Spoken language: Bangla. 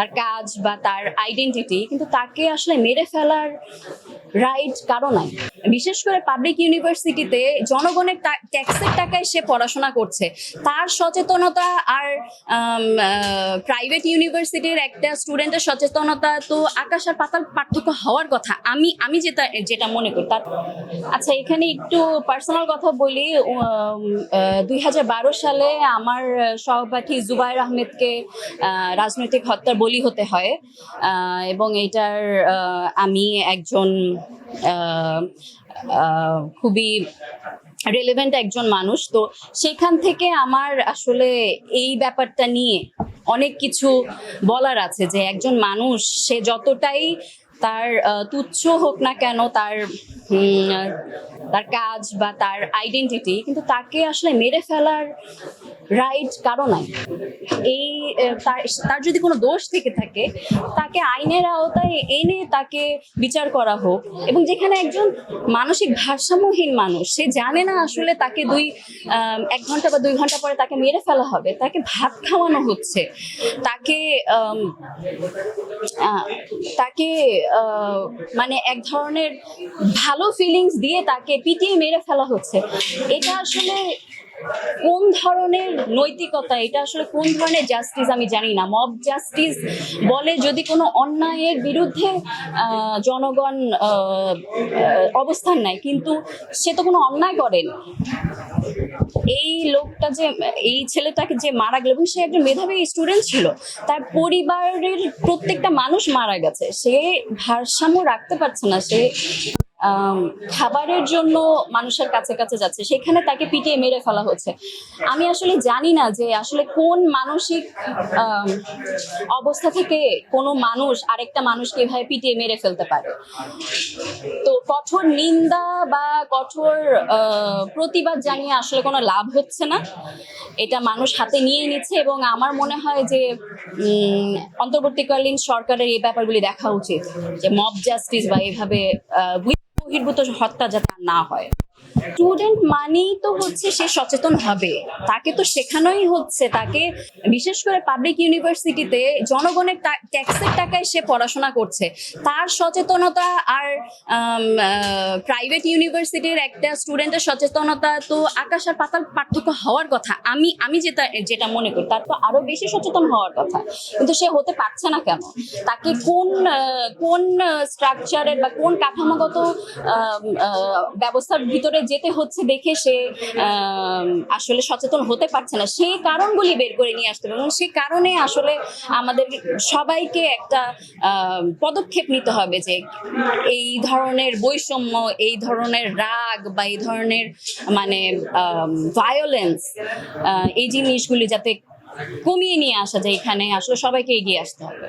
তার কাজ বা তার আইডেন্টিটি কিন্তু তাকে আসলে মেরে ফেলার রাইট কারও নাই। বিশেষ করে পাবলিক ইউনিভার্সিটিতে জনগণের ট্যাক্সের টাকায় সে পড়াশোনা করছে। তার সচেতনতা আর প্রাইভেট ইউনিভার্সিটির একটা স্টুডেন্টের সচেতনতা তো আকাশ আর পাতাল পার্থক্য হওয়ার কথা। আমি আমি যেটা যেটা মনে করি, তার আচ্ছা এখানে একটু পার্সোনাল কথা বলি। দুই হাজার বারো সালে আমার সহপাঠী জুবাইর আহমেদকে রাজনৈতিক হত্যার বলি হতে হয়। এবং এটার আমি একজন খুবই রেলেভেন্ট একজন মানুষ। তো সেখান থেকে আমার আসলে এই ব্যাপারটা নিয়ে অনেক কিছু বলার আছে যে একজন মানুষ, সে যতটাই তার তুচ্ছ হোক না কেন তার তার কাজ বা তার আইডেন্টিটি কিন্তু তাকে আসলে মেরে ফেলার রাইট কারও নাই। এই তার যদি কোনো দোষ থেকে থাকে, তাকে আইনের আওতায় এনে তাকে বিচার করা হোক। এবং যেখানে একজন মানসিক ভারসাম্যহীন মানুষ, সে জানে না আসলে তাকে দুই এক ঘণ্টা বা দুই ঘণ্টা পরে তাকে মেরে ফেলা হবে, তাকে ভাত খাওয়ানো হচ্ছে, তাকে তাকে মানে এক ধরনের ভালো ফিলিংস দিয়ে তাকে পিটিয়ে মেরে ফেলা হচ্ছে। এটা আসলে কোন ধরনের নৈতিকতা? এটা আসলে কোন ধরনের জাস্টিস আমি জানি না। মব জাস্টিস বলে যদি কোনো অন্যায়ের বিরুদ্ধে জনগণ অবস্থান নেয়, কিন্তু সে তো কোনো অন্যায় করেন। এই লোকটা যে, এই ছেলেটাকে যে মারা গেল, এবং সে একজন মেধাবী স্টুডেন্ট ছিল, তার পরিবারের প্রত্যেকটা মানুষ মারা গেছে। সে ভারসাম্য রাখতে পারছে না, সে খাবারের জন্য মানুষের কাছে কাছে যাচ্ছে। সেখানে তাকে পিটিয়ে মেরে ফেলা হচ্ছে। আমি আসলে জানি না যে আসলে কোন মানসিক অবস্থা থেকে কোনো মানুষ আরেকটা মানুষকে এভাবে পিটিয়ে মেরে ফেলতে পারে। তো কঠোর নিন্দা বা কঠোর প্রতিবাদ জানিয়ে আসলে কোনো লাভ হচ্ছে না। এটা মানুষ হাতে নিয়ে নিচ্ছে এবং আমার মনে হয় যে অন্তর্বর্তীকালীন সরকারের এই ব্যাপারগুলি দেখা উচিত। যে মব জাস্টিস বা এভাবে বহির্ভূত হত্যা যাতে না হয়। স্টুডেন্ট মানেই তো হচ্ছে সে সচেতন হবে। তাকে তো শেখানোই হচ্ছে। তাকে বিশেষ করে পাবলিক ইউনিভার্সিটিতে জনগণের ট্যাক্সের টাকায় সে পড়াশোনা করছে। তার সচেতনতা আর প্রাইভেট ইউনিভার্সিটির একটা স্টুডেন্টের সচেতনতা তো আকাশ আর পাতাল পার্থক্য হওয়ার কথা। আমি আমি যেটা যেটা মনে করি, তার তো আরও বেশি সচেতন হওয়ার কথা। কিন্তু সে হতে পারছে না কেন? তাকে কোন কোন স্ট্রাকচারের বা কোন কাঠামোগত ব্যবস্থার ভিতরে যেতে হচ্ছে দেখে সে আসলে সচেতন হতে পারছে না। সেই কারণগুলি বের করে নিয়ে আসতে হবে এবং সেই কারণে আসলে আমাদের সবাইকে একটা পদক্ষেপ নিতে হবে যে এই ধরনের বৈষম্য, এই ধরনের রাগ বা এই ধরনের মানে ভায়োলেন্স এই জিনিসগুলি যাতে কমিয়ে নিয়ে আসা যায়, এখানে আসলে সবাইকে এগিয়ে আসতে হবে।